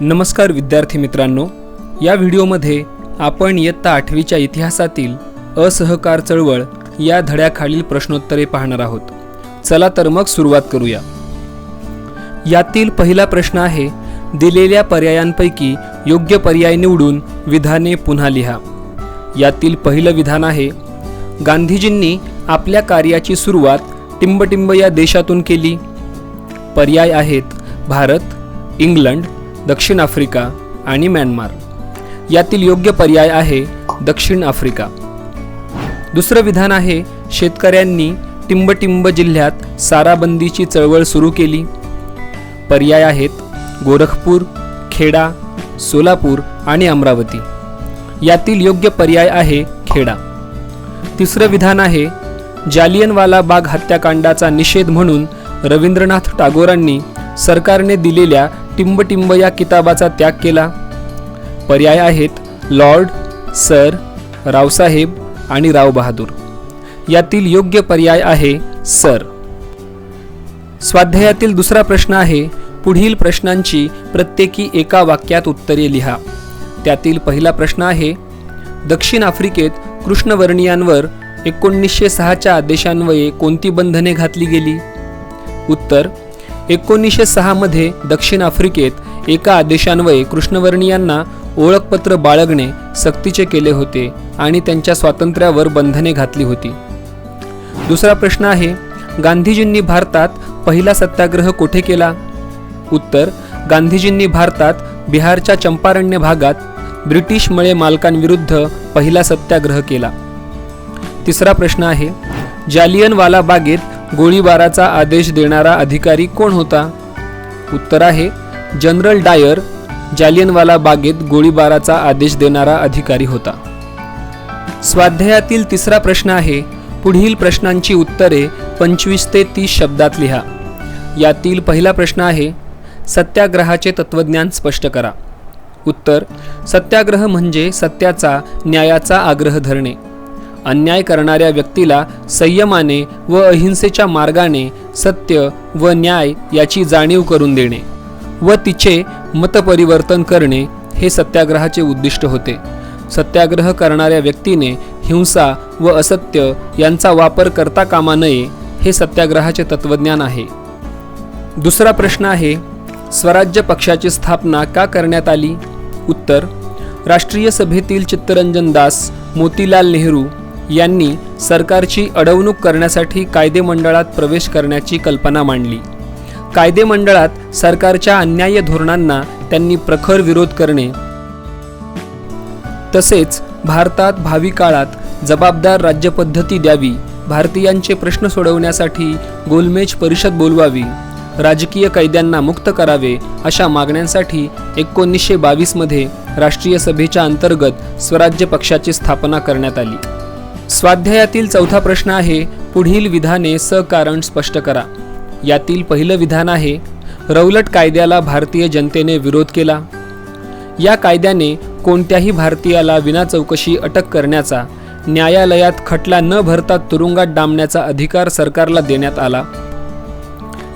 नमस्कार विद्यार्थी मित्रांनो या व्हिडिओमध्ये आपण इयत्ता आठवीच्या इतिहासातील असहकार चळवळ या धड्याखालील प्रश्नोत्तरे पाहणार आहोत. चला तर मग सुरुवात करूया. यातील पहिला प्रश्न आहे दिलेल्या पर्यायांपैकी योग्य पर्याय निवडून विधाने पुन्हा लिहा. यातील पहिलं विधान आहे गांधीजींनी आपल्या कार्याची सुरुवात टिंबटिंब या देशातून केली. पर्याय आहेत भारत इंग्लंड दक्षिण आफ्रिका आणि म्यानमार. यातील योग्य पर्याय आहे दक्षिण आफ्रिका. दुसरं विधान आहे शेतकऱ्यांनी टिंबटिंब जिल्ह्यात साराबंदीची चळवळ सुरू केली. पर्याय आहेत गोरखपूर खेडा सोलापूर आणि अमरावती. यातील योग्य पर्याय आहे खेडा. तिसरं विधान आहे जालियनवाला बाग हत्याकांडाचा निषेध म्हणून रवींद्रनाथ टागोरांनी सरकारने दिलेल्या टिंबटिंब या किताबाचा त्याग केला. पर्याय आहेत लॉर्ड सर रावसाहेब आणि राव बहादूर यातील योग्य पर्याय आहे सर. स्वाध्यायातील दुसरा प्रश्न आहे पुढील प्रश्नांची प्रत्येकी एका वाक्यात उत्तरे लिहा. त्यातील पहिला प्रश्न आहे दक्षिण आफ्रिकेत कृष्णवर्णियांवर एकोणीसशे सहाच्या आदेशान्वये कोणती बंधने घातली गेली? उत्तर एकोणीसशे सहामध्ये दक्षिण आफ्रिकेत एका आदेशान्वये कृष्णवर्णियांना ओळखपत्र बाळगणे सक्तीचे केले होते आणि त्यांच्या स्वातंत्र्यावर बंधने घातली होती. दुसरा प्रश्न आहे गांधीजींनी भारतात पहिला सत्याग्रह कोठे केला? उत्तर गांधीजींनी भारतात बिहारच्या चंपारण्य भागात ब्रिटिश मळे मालकांविरुद्ध पहिला सत्याग्रह केला. तिसरा प्रश्न आहे जालियनवाला बागेत गोळीबाराचा आदेश देणारा अधिकारी कोण होता? उत्तर आहे जनरल डायर जालियनवाला बागेत गोळीबाराचा आदेश देणारा अधिकारी होता. स्वाध्यायातील तिसरा प्रश्न आहे पुढील प्रश्नांची उत्तरे पंचवीस ते तीस शब्दात लिहा. यातील पहिला प्रश्न आहे सत्याग्रहाचे तत्वज्ञान स्पष्ट करा. उत्तर सत्याग्रह म्हणजे सत्याचा न्यायाचा आग्रह धरणे. अन्याय करणाऱ्या व्यक्तीला संयमाने व अहिंसेच्या मार्गाने सत्य व न्याय याची जाणीव करून देणे व तिचे मतपरिवर्तन करणे हे सत्याग्रहाचे उद्दिष्ट होते. सत्याग्रह करणाऱ्या व्यक्तीने हिंसा व असत्य यांचा वापर करता कामा नये हे सत्याग्रहाचे तत्वज्ञान आहे. दुसरा प्रश्न आहे स्वराज्य पक्षाची स्थापना का करण्यात आली? उत्तर राष्ट्रीय सभेतील चित्तरंजन दास मोतीलाल नेहरू यांनी सरकारची अडवणूक करण्यासाठी कायदेमंडळात प्रवेश करण्याची कल्पना मांडली. कायदेमंडळात सरकारच्या अन्याय्य धोरणांना त्यांनी प्रखर विरोध करणे. तसेच भारतात भावी काळात जबाबदार राज्यपद्धती द्यावी भारतीयांचे प्रश्न सोडवण्यासाठी गोलमेज परिषद बोलवावी राजकीय कैद्यांना मुक्त करावे अशा मागण्यांसाठी एकोणीसशे बावीसमध्ये राष्ट्रीय सभेच्या अंतर्गत स्वराज्य पक्षाची स्थापना करण्यात आली. स्वाध्यायातील चौथा प्रश्न आहे पुढील विधाने सकारण स्पष्ट करा. यातील पहिलं विधान आहे रौलट कायद्याला भारतीय जनतेने विरोध केला. या कायद्याने कोणत्याही भारतीयाला विना चौकशी अटक करण्याचा न्यायालयात खटला न भरता तुरुंगात डांबण्याचा अधिकार सरकारला देण्यात आला.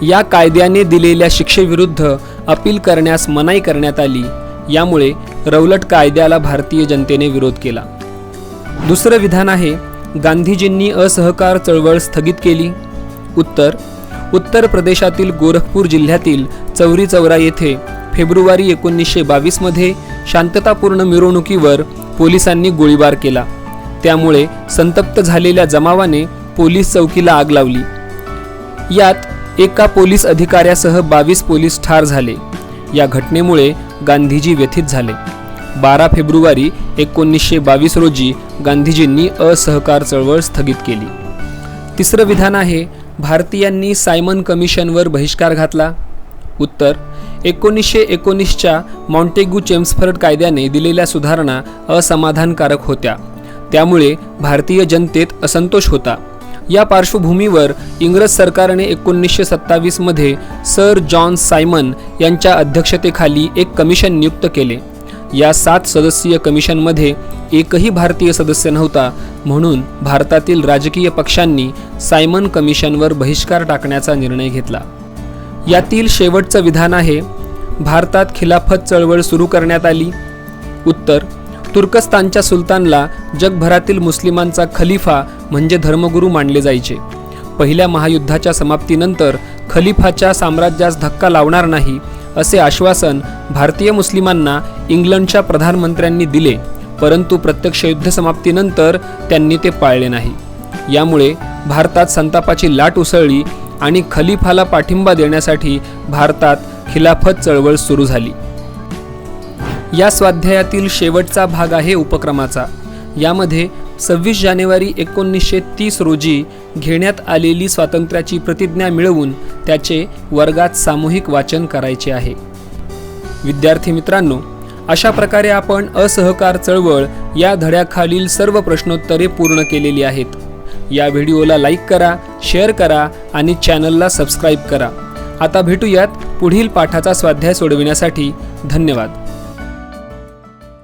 या कायद्याने दिलेल्या शिक्षेविरुद्ध अपील करण्यास मनाई करण्यात आली यामुळे रौलट कायद्याला भारतीय जनतेने विरोध केला. दुसरं विधान आहे गांधीजींनी असहकार चळवळ स्थगित केली. उत्तर उत्तर प्रदेशातील गोरखपूर जिल्ह्यातील चौरी चौरा येथे फेब्रुवारी एकोणीसशे बावीसमध्ये शांततापूर्ण मिरवणुकीवर पोलिसांनी गोळीबार केला. त्यामुळे संतप्त झालेल्या जमावाने पोलीस चौकीला आग लावली. यात एका पोलीस अधिकाऱ्यासह बावीस पोलीस ठार झाले. या घटनेमुळे गांधीजी व्यथित झाले. बारा फेब्रुवारी एकोणीसशे बावीस रोजी गांधीजींनी असहकार चळवळ स्थगित केली. तिसरं विधान आहे भारतीयांनी सायमन कमिशनवर बहिष्कार घातला. उत्तर एकोणीसशे एकोणीसच्या मॉन्टेग्यू चेम्सफर्ड कायद्याने दिलेल्या सुधारणा असमाधानकारक होत्या. त्यामुळे भारतीय जनतेत असंतोष होता. या पार्श्वभूमीवर इंग्रज सरकारने एकोणीसशे सत्तावीसमध्ये सर जॉन सायमन यांच्या अध्यक्षतेखाली एक कमिशन नियुक्त केले. या सात सदस्यीय कमिशनमध्ये एकही भारतीय सदस्य नव्हता म्हणून भारतातील राजकीय पक्षांनी सायमन कमिशनवर बहिष्कार टाकण्याचा निर्णय घेतला. यातील शेवटचं विधान आहे भारतात खिलाफत चळवळ सुरू करण्यात आली. उत्तर तुर्कस्तानच्या सुलतानला जगभरातील मुस्लिमांचा खलिफा म्हणजे धर्मगुरू मानले जायचे. पहिल्या महायुद्धाच्या समाप्तीनंतर खलिफाच्या साम्राज्यास धक्का लावणार नाही असे आश्वासन भारतीय मुस्लिमांना इंग्लंडच्या प्रधानमंत्र्यांनी दिले परंतु प्रत्यक्ष युद्ध समाप्तीनंतर त्यांनी ते पाळले नाही. यामुळे भारतात संतापाची लाट उसळली आणि खलिफाला पाठिंबा देण्यासाठी भारतात खिलाफत चळवळ सुरू झाली. या स्वाध्यायातील शेवटचा भाग आहे उपक्रमाचा. यामध्ये सव्वीस जानेवारी एकोणीसशे तीस रोजी घेण्यात आलेली स्वातंत्र्याची प्रतिज्ञा मिळवून त्याचे वर्गात सामूहिक वाचन करायचे आहे. विद्यार्थी मित्रांनो अशा प्रकारे आपण असहकार चळवळ या धड्याखालील सर्व प्रश्नोत्तरे पूर्ण केलेली आहेत. या व्हिडिओला लाईक करा शेअर करा आणि चॅनलला सबस्क्राईब करा. आता भेटूयात पुढील पाठाचा स्वाध्याय सोडविण्यासाठी. धन्यवाद.